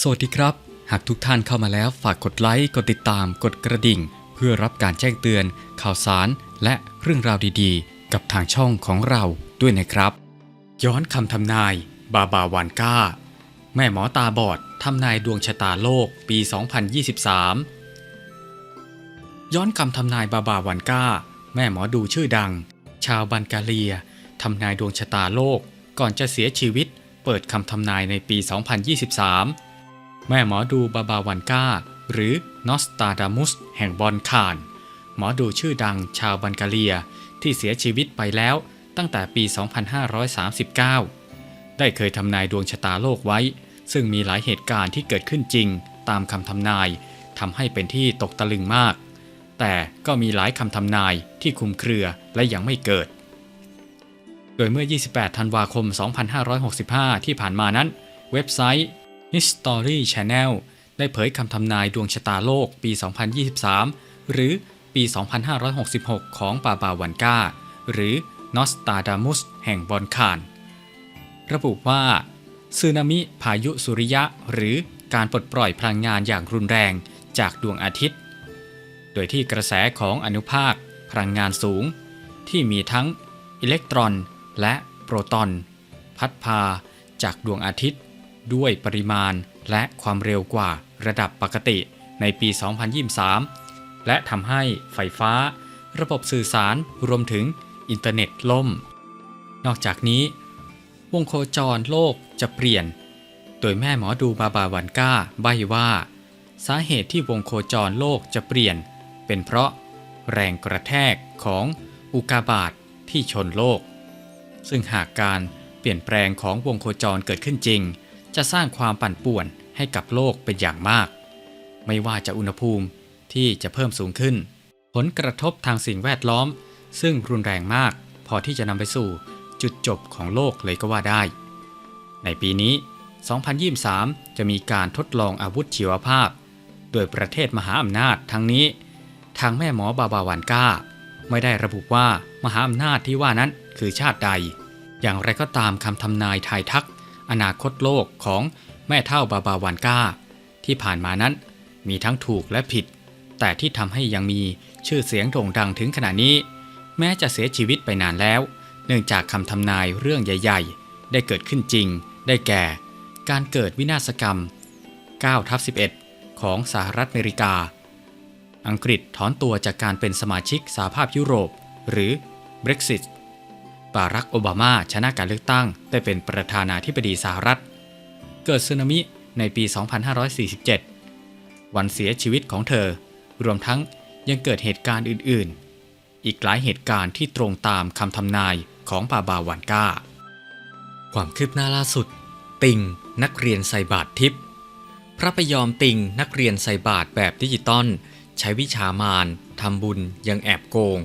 สวัสดีครับ หากทุกท่านเข้ามาแล้วฝากกดไลค์ กดติดตาม กดกระดิ่ง เพื่อรับการแจ้งเตือน ข่าวสาร และเรื่องราวดีๆ กับทางช่องของเราด้วยนะครับ ย้อนคำทำนาย บาบาวานก้า แม่หมอตาบอดทำนายดวงชะตาโลกปี 2023 ย้อนคำทำนายบาบาวันก้า แม่หมอดูชื่อดัง ชาวบันกาเลียทำนายดวงชะตาโลกก่อนจะเสียชีวิตเปิดคำทำนายในปี 2023 แม่หมอดูบาบาวันกาหรือนอสตาดามุสแห่งบอนคาน หมอดูชื่อดังชาวบันกาเลียที่เสียชีวิตไปแล้วตั้งแต่ปี 2539 ได้เคยทำนายดวงชะตาโลกไว้ ซึ่งมีหลายเหตุการณ์ที่เกิดขึ้นจริง ตามคำทำนายทำให้เป็นที่ตกตะลึงมาก แต่ก็มีหลายคำทำนายที่คุมเครือและยังไม่เกิด โดยเมื่อ 28 ธันวาคม 2565 ที่ผ่านมานั้น เว็บไซต์ History Channel ได้เผยคำทำนายดวงชะตาโลกปี 2023 หรือปี 2566 ของปาบาวันกาหรือนอสตาดามุสแห่งบอนคาน ระบุว่าสึนามิพายุสุริยะหรือการปลดปล่อยพลังงานอย่างรุนแรงจากดวงอาทิตย์ โดยที่กระแสของอนุภาคพลังงานสูง ที่มีทั้งอิเล็กตรอนและโปรตอน พัดพาจากดวงอาทิตย์ ด้วยปริมาณและความเร็วกว่าระดับปกติในปี 2023 และทำให้ไฟฟ้า ระบบสื่อสารรวมถึงอินเทอร์เน็ตล่ม นอกจากนี้ วงโคจรโลกจะเปลี่ยน โดยแม่หมอดูบาบาวันก้าใบว่า สาเหตุที่วงโคจรโลกจะเปลี่ยน เป็นเพราะแรงกระแทกของอุกาบาตที่ชนโลก ซึ่งหากการเปลี่ยนแปลงของวงโคจรเกิดขึ้นจริง จะสร้างความปั่นป่วนให้กับโลกเป็นอย่างมาก ไม่ว่าจะอุณหภูมิที่จะเพิ่มสูงขึ้น ผลกระทบทางสิ่งแวดล้อม ซึ่งรุนแรงมาก พอที่จะนำไปสู่จุดจบของโลกเลยก็ว่าได้ ในปีนี้ 2023 จะมีการทดลองอาวุธชีวภาพ โดยประเทศมหาอำนาจทั้งนี้ ทางแม่หมอบาบาวันก้า ไม่ได้ระบุว่ามหาอำนาจที่ว่านั้นคือชาติใด อย่างไรก็ตามคำทำนายทายทัก อนาคตโลกของแม่เท่าบาบาวันก้า ที่ผ่านมานั้นมีทั้งถูกและผิด แต่ที่ทำให้ยังมีชื่อเสียงโด่งดังถึงขณะนี้ แม้จะเสียชีวิตไปนานแล้ว เนื่องจากคำทำนายเรื่องใหญ่ ๆ ได้เกิดขึ้นจริง ได้แก่ การเกิดวินาศกรรม9ทับ11 ของสหรัฐอเมริกา อังกฤษถอนตัวจากการเป็นสมาชิกสหภาพยุโรป หรือ Brexit บารักโอบามาชนะการเลือกตั้ง ได้เป็นประธานาธิบดีสหรัฐ เกิดสึนามิในปี 2547 วันเสียชีวิตของเธอ รวมทั้งยังเกิดเหตุการณ์อื่น ๆ อีกหลายเหตุการณ์ที่ตรงตามคำทำนายของบาบาวันก้า ความคืบหน้าล่าสุด ติงนักเรียนใส่บาตรทิพย์พระพยอมติงนักเรียนใส่บาตรแบบดิจิตอลใช้วิชามารทำบุญยังแอบโกง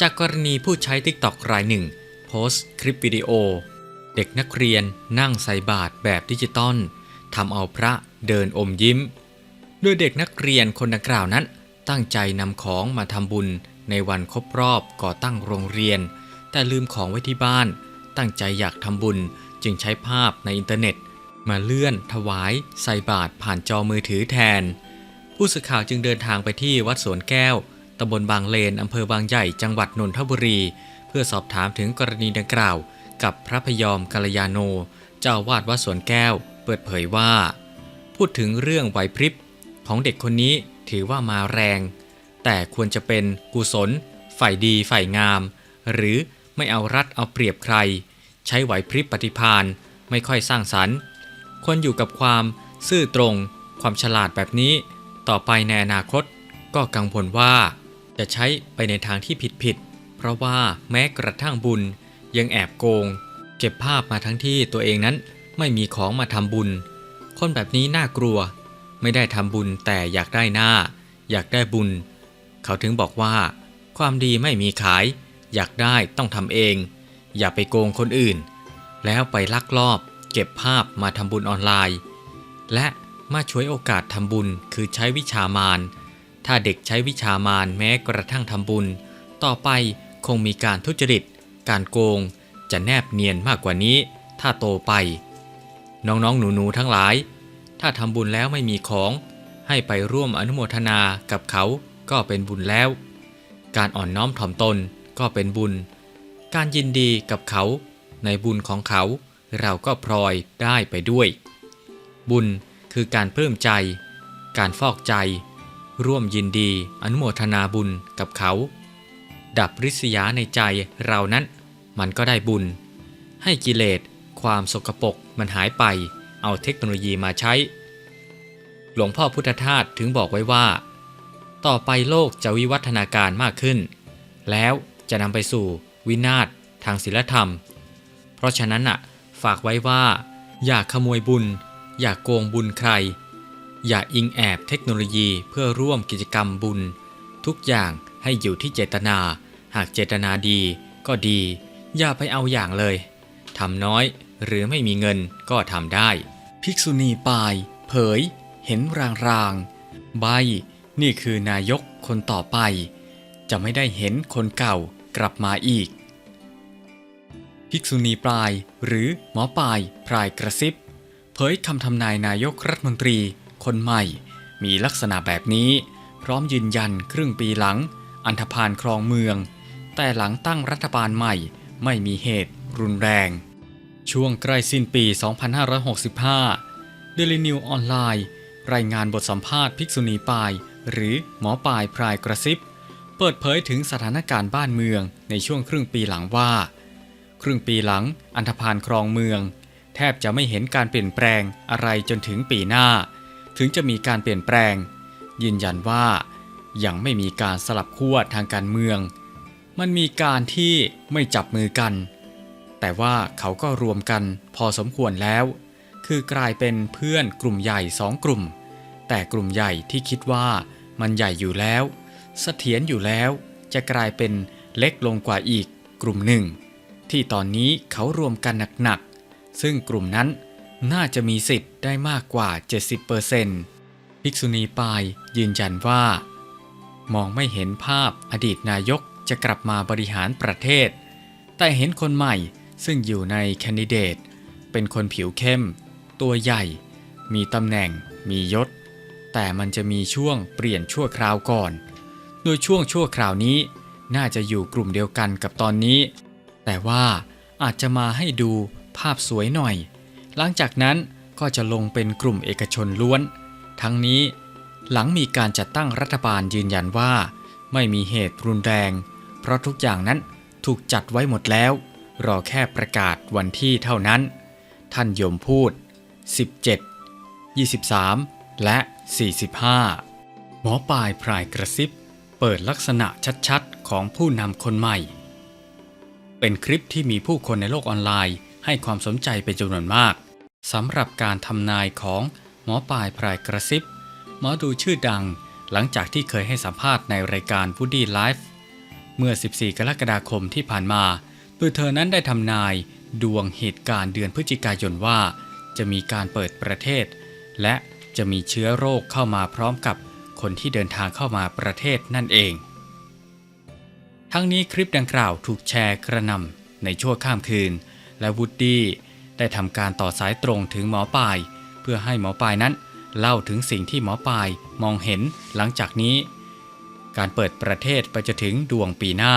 จากกรณีผู้ใช้ TikTok รายหนึ่ง โพสต์คลิปวิดีโอ เด็กนักเรียนนั่งใส่บาตรแบบดิจิตอลทำเอาพระเดินอมยิ้ม โดยเด็กนักเรียนคนดังกล่าวนั้น ตั้งใจนำของมาทำบุญในวันครบรอบก่อตั้งโรงเรียน แต่ลืมของไว้ที่บ้าน ตั้งใจอยากทำบุญจึงใช้ภาพในอินเทอร์เน็ต มาเลื่อน ถวาย ใส่บาตรผ่านจอมือถือแทน ผู้สื่อข่าวจึงเดินทางไปที่วัดสวนแก้ว ตำบลบางเลนอำเภอบางใหญ่ จังหวัดนนทบุรี เพื่อสอบถามถึงกรณีดังกล่าว กับพระพยอมกัลยาโน เจ้าวาดวัดสวนแก้ว เปิดเผยว่า พูดถึงเรื่องไหวพริบของเด็กคนนี้ถือว่ามาแรง แต่ควรจะเป็นกุศล ฝ่ายดีฝ่ายงาม หรือไม่เอารัดเอาเปรียบใคร ใช้ไหวพริบปฏิพานไม่ค่อยสร้างสรรค์ควรอยู่กับความซื่อตรง ความฉลาดแบบนี้ ต่อไปในอนาคตก็กังวลว่า จะใช้ไปในทางที่ผิดผิดๆเพราะว่าแม้กระทั่งบุญยังแอบโกงเก็บภาพมาทั้งที่ตัวเองนั้นไม่มีของมาทำบุญ คนแบบนี้น่ากลัว ไม่ได้ทำบุญแต่อยากได้หน้า อยากได้บุญ เขาถึงบอกว่า ความดีไม่มีขาย อยากได้ต้องทำเอง อย่าไปโกงคนอื่น แล้วไปลักลอบ เก็บภาพมาทำบุญออนไลน์ และมาช่วยโอกาสทำบุญคือใช้วิชามาร ถ้าเด็กใช้วิชามารแม้กระทั่งทำบุญ ต่อไปคงมีการทุจริต การโกง จะแนบเนียนมากกว่านี้ ถ้าโตไป น้องๆ หนูๆ ทั้งหลาย ถ้าทำบุญแล้วไม่มีของ ให้ไปร่วมอนุโมทนากับเขาก็เป็นบุญแล้ว การอ่อนน้อมถ่อมตนก็เป็นบุญ การยินดีกับเขา ในบุญของเขา เราก็พลอยได้ไปด้วย บุญคือการปลื้มใจ การฟอกใจ ร่วมยินดีอนุโมทนาบุญกับเขา ดับริษยาในใจเรานั้น มันก็ได้บุญ ให้กิเลสความสกปรกมันหายไป เอาเทคโนโลยีมาใช้ หลวงพ่อพุทธทาสถึงบอกไว้ว่า ต่อไปโลกจะวิวัฒนาการมากขึ้น แล้วจะนำไปสู่วินาศทางศีลธรรม เพราะฉะนั้นอะฝากไว้ว่า อย่าขโมยบุญ อย่าโกงบุญใคร อย่าอิงแอบเทคโนโลยีเพื่อร่วมกิจกรรมบุญ ทุกอย่างให้อยู่ที่เจตนา หากเจตนาดีก็ดี อย่าไปเอาอย่างเลยทำน้อยหรือไม่มีเงินก็ทำได้ ภิกษุณีปาย เผย เห็นรางๆใบ นี่คือนายกคนต่อไป จะไม่ได้เห็นคนเก่ากลับมาอีก ภิกษุณีปลายหรือหมอปลายพรายกระซิบ เผยคำทำนายนายกรัฐมนตรี คนใหม่ มีลักษณะแบบนี้ พร้อมยืนยันครึ่งปีหลัง อันธพาลครองเมือง แต่หลังตั้งรัฐบาลใหม่ไม่มีเหตุรุนแรง ช่วงใกล้สิ้นปี 2565 Daily New ออนไลน์รายงานบทสัมภาษณ์ภิกษุณีปาย หรือหมอปายพรายกระซิบ เปิดเผยถึงสถานการณ์บ้านเมืองในช่วงครึ่งปีหลังว่า ครึ่งปีหลังอันธพาลครองเมือง แทบจะไม่เห็นการเปลี่ยนแปลงอะไรจนถึงปีหน้า ถึงจะมีการเปลี่ยนแปลง ยืนยันว่ายังไม่มีการสลับขั้วทางการเมือง มันมีการที่ไม่จับมือกัน แต่ว่าเขาก็รวมกันพอสมควรแล้ว คือกลายเป็นเพื่อนกลุ่มใหญ่สองกลุ่ม แต่กลุ่มใหญ่ที่คิดว่ามันใหญ่อยู่แล้วเสถียรอยู่แล้ว จะกลายเป็นเล็กลงกว่าอีกกลุ่มหนึ่ง ที่ตอนนี้เขารวมกันหนักๆซึ่งกลุ่มนั้น น่าจะมีสิทธิ์ได้มากกว่า 70%ภิกษุณีปายยืนยันว่า มองไม่เห็นภาพอดีตนายกจะกลับมาบริหารประเทศ แต่เห็นคนใหม่ซึ่งอยู่ในแคนดิเดต เป็นคนผิวเข้ม ตัวใหญ่ มีตำแหน่ง มียศ แต่มันจะมีช่วงเปลี่ยนชั่วคราวก่อน โดยช่วงชั่วคราวนี้ น่าจะอยู่กลุ่มเดียวกันกับตอนนี้ แต่ว่าอาจจะมาให้ดูภาพสวยหน่อย หลังจากนั้นก็จะลงเป็นกลุ่มเอกชนล้วน ทั้งนี้หลังมีการจัดตั้งรัฐบาลยืนยันว่า ไม่มีเหตุรุนแรง เพราะทุกอย่างนั้นถูกจัดไว้หมดแล้ว รอแค่ประกาศวันที่เท่านั้น ท่านยมพูด 17 23 และ 45 หมอปลายพรายกระซิบ เปิดลักษณะชัดๆ ของผู้นำคนใหม่ เป็นคลิปที่มีผู้คนในโลกออนไลน์ ให้ความสนใจเป็นจำนวนมากสำหรับการทำนายของหมอปลายพรายกระซิบหมอดูชื่อดังหลังจากที่เคยให้สัมภาษณ์ในรายการ Woody Life เมื่อ 14 กรกฎาคมที่ผ่านมาโดยเธอนั้นได้ทำนายดวงเหตุการณ์เดือนพฤศจิกายนว่า จะมีการเปิดประเทศ และจะมีเชื้อโรคเข้ามาพร้อมกับคนที่เดินทางเข้ามาประเทศนั่นเอง ทั้งนี้คลิปดังกล่าวถูกแชร์กระนำในชั่วข้ามคืน และวูดดี้ได้ทำการต่อสายตรงถึงหมอปลาย เพื่อให้หมอปายนั้น เล่าถึงสิ่งที่หมอปลายมองเห็นหลังจากนี้ การเปิดประเทศไปจะถึงดวงปีหน้า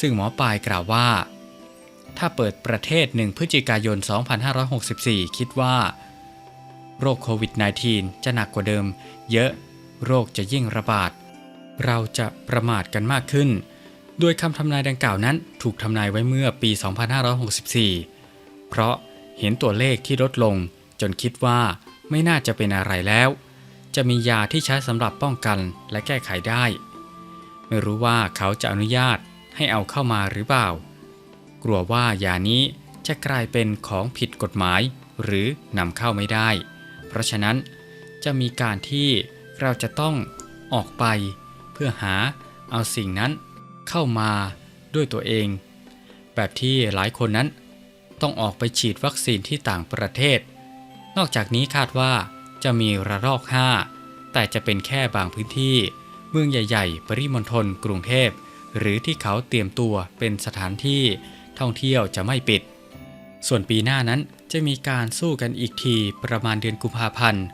ซึ่งหมอปลายกล่าวว่า ถ้าเปิดประเทศ1พฤศจิกายน 2564 คิดว่า โรคโควิด -19 จะหนักกว่าเดิม เยอะโรคจะยิ่งระบาด เราจะประมาทกันมากขึ้น โดยคำทำนายดังกล่าวนั้นถูกทำนายไว้เมื่อปี 2564 เพราะเห็นตัวเลขที่ลดลงจนคิดว่าไม่น่าจะเป็นอะไรแล้ว จะมียาที่ใช้สำหรับป้องกันและแก้ไขได้ ไม่รู้ว่าเขาจะอนุญาตให้เอาเข้ามาหรือเปล่า กลัวว่ายานี้จะกลายเป็นของผิดกฎหมายหรือนำเข้าไม่ได้ เพราะฉะนั้นจะมีการที่เราจะต้องออกไป เพื่อหาเอาสิ่งนั้น เข้ามาด้วยตัวเอง แบบที่หลายคนนั้น ต้องออกไปฉีดวัคซีนที่ต่างประเทศ นอกจากนี้คาดว่าจะมีระลอก 5 แต่จะเป็นแค่บางพื้นที่ เมืองใหญ่ๆ ปริมณฑลกรุงเทพ หรือที่เขาเตรียมตัวเป็นสถานที่ท่องเที่ยวจะไม่ปิด ส่วนปีหน้านั้นจะมีการสู้กันอีกทีประมาณเดือนกุมภาพันธ์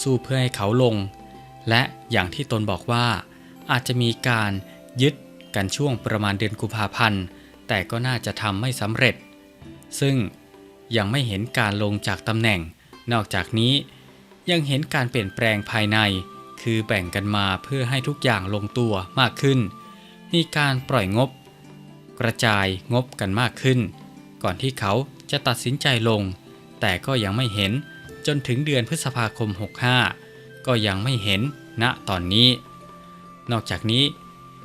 สู้เพื่อให้เขาลง และอย่างที่ตนบอกว่าอาจจะมีการยึด กันช่วงประมาณเดือนกุมภาพันธ์ แต่ก็น่าจะทำไม่สำเร็จ ซึ่งยังไม่เห็นการลงจากตำแหน่ง นอกจากนี้ ยังเห็นการเปลี่ยนแปลงภายใน คือแบ่งกันมาเพื่อให้ทุกอย่างลงตัวมากขึ้น มีการปล่อยงบ กระจายงบกันมากขึ้น ก่อนที่เขาจะตัดสินใจลง แต่ก็ยังไม่เห็นจนถึงเดือนพฤษภาคม 65 ก็ยังไม่เห็นณตอนนี้ นอกจากนี้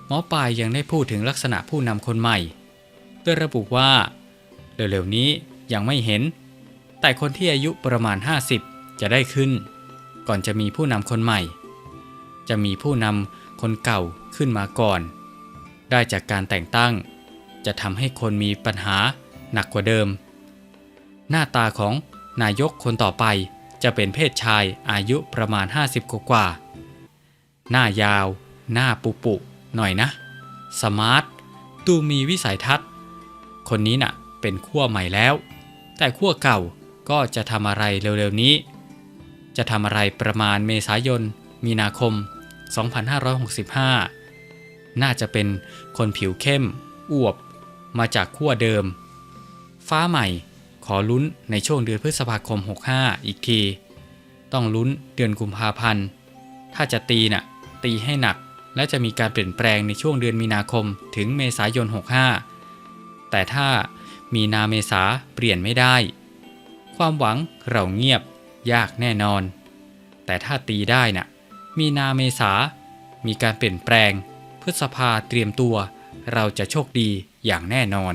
หมอปลายยังได้พูดถึงลักษณะผู้นำคนใหม่ โดยระบุว่า เร็วๆนี้ยังไม่เห็น แต่คนที่อายุประมาณ 50 จะได้ขึ้น ก่อนจะมีผู้นำคนใหม่ จะมีผู้นำคนเก่าขึ้นมาก่อน ได้จากการแต่งตั้ง จะทำให้คนมีปัญหาหนักกว่าเดิม หน้าตาของนายกคนต่อไปจะเป็นเพศชายอายุประมาณ 50 กว่ากว่า หน้ายาว หน้าปุปุ หน่อยนะ สมาร์ทดูมีวิสัยทัศน์ คนนี้น่ะเป็นขั้วใหม่แล้ว แต่ขั้วเก่าก็จะทำอะไรเร็วๆนี้ จะทำอะไรประมาณเมษายน มีนาคม 2565 น่าจะเป็นคนผิวเข้ม อวบ มาจากขั้วเดิม ฟ้าใหม่ขอลุ้นในช่วงเดือนพฤษภาคม 65 อีกที ต้องลุ้นเดือนกุมภาพันธ์ ถ้าจะตีน่ะตีให้หนัก และจะมีการเปลี่ยนแปลงในช่วงเดือนมีนาคมถึงเมษายน 65 แต่ถ้ามีนาเมษาเปลี่ยนไม่ได้ ความหวังเราเงียบยากแน่นอน แต่ถ้าตีได้น่ะ มีนาเมษา มีการเปลี่ยนแปลง พฤษภาเตรียมตัว เราจะโชคดีอย่างแน่นอน